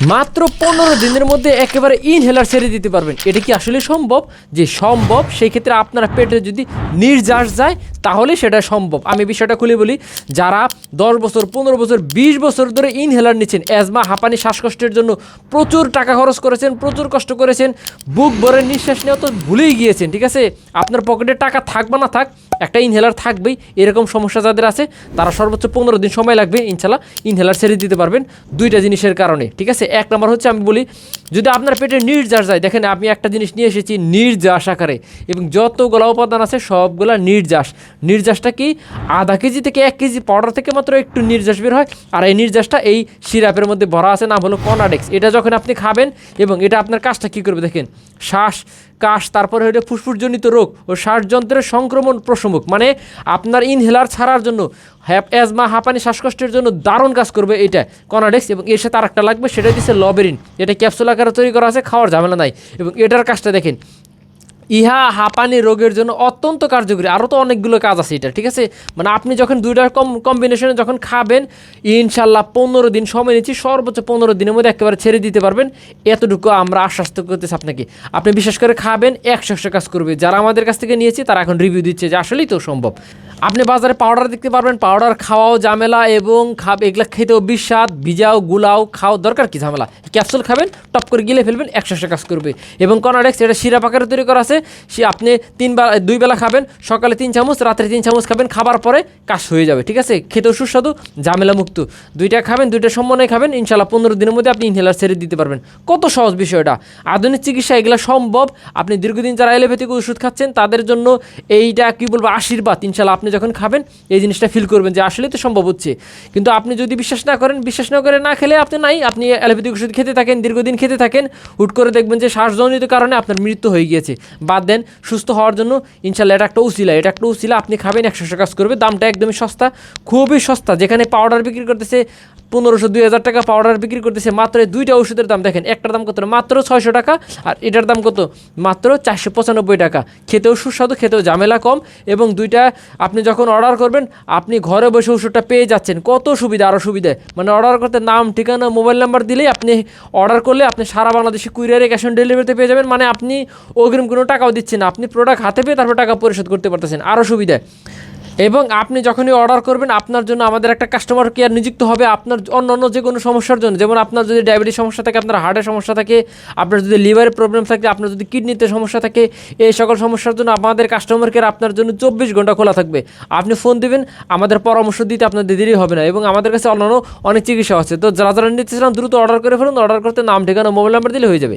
মাত্র পনেরো দিনের মধ্যে একেবারে ইনহেলার ছেড়ে দিতে পারবেন। এটা কি আসলে সম্ভব? যে সম্ভব, সেই ক্ষেত্রে আপনার পেটে যদি নির্যাস যায় তাহলে সেটা সম্ভব। আমি বিষয়টা খুলে বলি, যারা দশ বছর, পনেরো বছর, বিশ বছর ধরে ইনহেলার নিচ্ছেন অ্যাজমা হাঁপানি, শ্বাসকষ্টের জন্য প্রচুর টাকা খরচ করেছেন, প্রচুর কষ্ট করেছেন, বুক ভরে নিঃশ্বাস নেওয়া তো ভুলেই গিয়েছেন, ঠিক আছে? আপনার পকেটে টাকা থাক বা না থাক, একটা ইনহেলার থাকবেই, এরকম সমস্যা যাদের আছে, তারা সর্বোচ্চ পনেরো দিন সময় লাগবে ইনশাল্লাহ ইনহেলার ছেড়ে দিতে পারবেন দুইটা জিনিসের কারণে, ঠিক আছে? এক নম্বর হচ্ছে আমি বলি, যদি আপনার পেটে নির্যাস যায়, দেখেন আমি একটা জিনিস নিয়ে এসেছি, নির্যাস আকারে, এবং যতগুলো উপাদান আছে, সবগুলা নির্যাস। নির্যাসটা কি? আধা কেজি থেকে এক কেজি পাউডার থেকে মাত্র একটু নির্যাস বের হয়। আর এই নির্যাসটা এই সিরাপের মধ্যে ভরা আছে, নাম হলো কনাডেক্স। এটা যখন আপনি খাবেন এবং এটা আপনার কাজটা কী করবে দেখেন? শ্বাস, কাশ, তারপরে হলো ফুসফুসজনিত রোগ ও শ্বাসযন্ত্রের সংক্রমণ প্রশমক মানে আপনার ইনহেলার ছাড়ার জন্য, হ্যাপ, অ্যাজমা, হাঁপানি, শ্বাসকষ্টের জন্য দারুণ কাজ করবে এটা কনাডেক্স। এবং এর সাথে আরেকটা লাগবে সেটা দিচ্ছে লবেরিন। এটা ক্যাপসুল আকারে তৈরি করা আছে, খাওয়ার ঝামেলা নাই। এবং এটার কাজটা দেখেন ইহা হাঁপানি রোগের জন্য অত্যন্ত কার্যকরী। আরও তো অনেকগুলো কাজ আছে এটা ঠিক আছে? মানে আপনি যখন দুইটার কম কম্বিনেশনে যখন খাবেন, ইনশাল্লাহ পনেরো দিন সময় নিচ্ছি, সর্বোচ্চ পনেরো দিনের মধ্যে একেবারে ছেড়ে দিতে পারবেন। এতটুকু আমরা আশ্বাস করতেছি আপনাকে। আপনি বিশেষ করে খাবেন, একশো একশো কাজ করবে। যারা আমাদের কাছ থেকে নিয়েছি, তারা এখন রিভিউ দিচ্ছে যে আসলেই তো সম্ভব। আপনি বাজারে পাউডার দেখতে পারবেন পাউডার খাওয়াও ঝামেলা এবং খাব, এগুলো খেতেও বিস্বাদ ভিজাও, গুলাও খাও দরকার কি ঝামেলা? ক্যাপসুল খাবেন, টপ করে গিলে ফেলবেন, একশো একশো কাজ করবে। এবং কনাডেক্স এটা সিরাপ আকারে তৈরি করা আছে, সে আপনি তিন বেলা দুই বেলা খাবেন, সকালে তিন চামচ, রাত্রে তিন চামচ খাবেন, খাবার পরে কাজ হয়ে যাবে, ঠিক আছে? খেতেও সুস্বাদু, ঝামেলা মুক্ত। দুইটা খাবেন, দুইটা সম্মানে খাবেন ইনশাল্লাহ পনেরো দিনের মধ্যে আপনি ইনহেলার ছেড়ে দিতে পারবেন। কত সহজ বিষয়টা আধুনিক চিকিৎসা এগুলো সম্ভব। আপনি দীর্ঘদিন যারা এলোপ্যাথিক ওষুধ খাচ্ছেন, তাদের জন্য এইটা কি বলব, আশীর্বাদ ইনশাল্লাহ আপনি যখন খাবেন, এই জিনিসটা ফিল করবেন যে আসলে তো সম্ভব হচ্ছে। কিন্তু আপনি যদি বিশ্বাস না করেন, বিশ্বাস না করে না খেলে আপনি নাই। আপনি অ্যালোপ্যাথিক ওষুধ খেতে থাকেন, দীর্ঘদিন খেতে থাকেন, হুট করে দেখবেন যে শ্বাসজনিত কারণে আপনার মৃত্যু হয়ে গিয়েছে। বাদ দেন, সুস্থ হওয়ার জন্য ইনশাল্লাহ এটা একটা উচিলা এটা একটা উচিলা আপনি খাবেন, একশো কাজ করবে, দামটা একদমই সস্তা, খুবই সস্তা। যেখানে পাউডার বিক্রি করতেছে পনেরোশো, দুই হাজার টাকা পাউডার বিক্রি করতেছে মাত্র এই দুইটা ওষুধের দাম। দেখেন, একটার দাম কত? মাত্র ছয়শো টাকা আর এটার দাম কত? মাত্র চারশো পঁচানব্বই টাকা। খেতেও সুস্বাদু, খেতেও ঝামেলা কম এবং দুইটা আপনি যখন অর্ডার করবেন, আপনি ঘরে বসে ওষুধটা পেয়ে যাচ্ছেন। কত সুবিধা আরও সুবিধা। মানে অর্ডার করতে নাম, ঠিকানা মোবাইল নাম্বার দিলেই আপনি অর্ডার করলে আপনি সারা বাংলাদেশে কুরিয়ারে ক্যাশ অন ডেলিভারিতে পেয়ে যাবেন। মানে আপনি অগ্রিম কোনো টাকাও দিচ্ছেন আপনি প্রোডাক্ট হাতে পেয়ে তারপর টাকা পরিশোধ করতে পারতেছেন। আরও সুবিধা। এবং আপনি যখনই অর্ডার করবেন, আপনার জন্য আমাদের একটা কাস্টমার কেয়ার নিযুক্ত হবে আপনার অন্য অন্য যে কোনো সমস্যার জন্য। যেমন আপনার যদি ডায়াবেটিস সমস্যা থাকে, আপনার হার্টের সমস্যা থাকে, আপনার যদি লিভারের প্রবলেম থাকে, আপনার যদি কিডনিতে সমস্যা থাকে, এই সকল সমস্যার জন্য আমাদের কাস্টমার কেয়ার আপনার জন্য চব্বিশ ঘণ্টা খোলা থাকবে। আপনি ফোন দিবেন, আমাদের পরামর্শ দিতে আপনাদের দেরি হবে না এবং আমাদের কাছে অন্যান্য অনেক চিকিৎসা আছে। তো যারা যারা নিতে চান, দ্রুত অর্ডার করে ফেলুন অর্ডার করতে নাম, ঠিকানা মোবাইল নাম্বার দিলে হয়ে যাবে।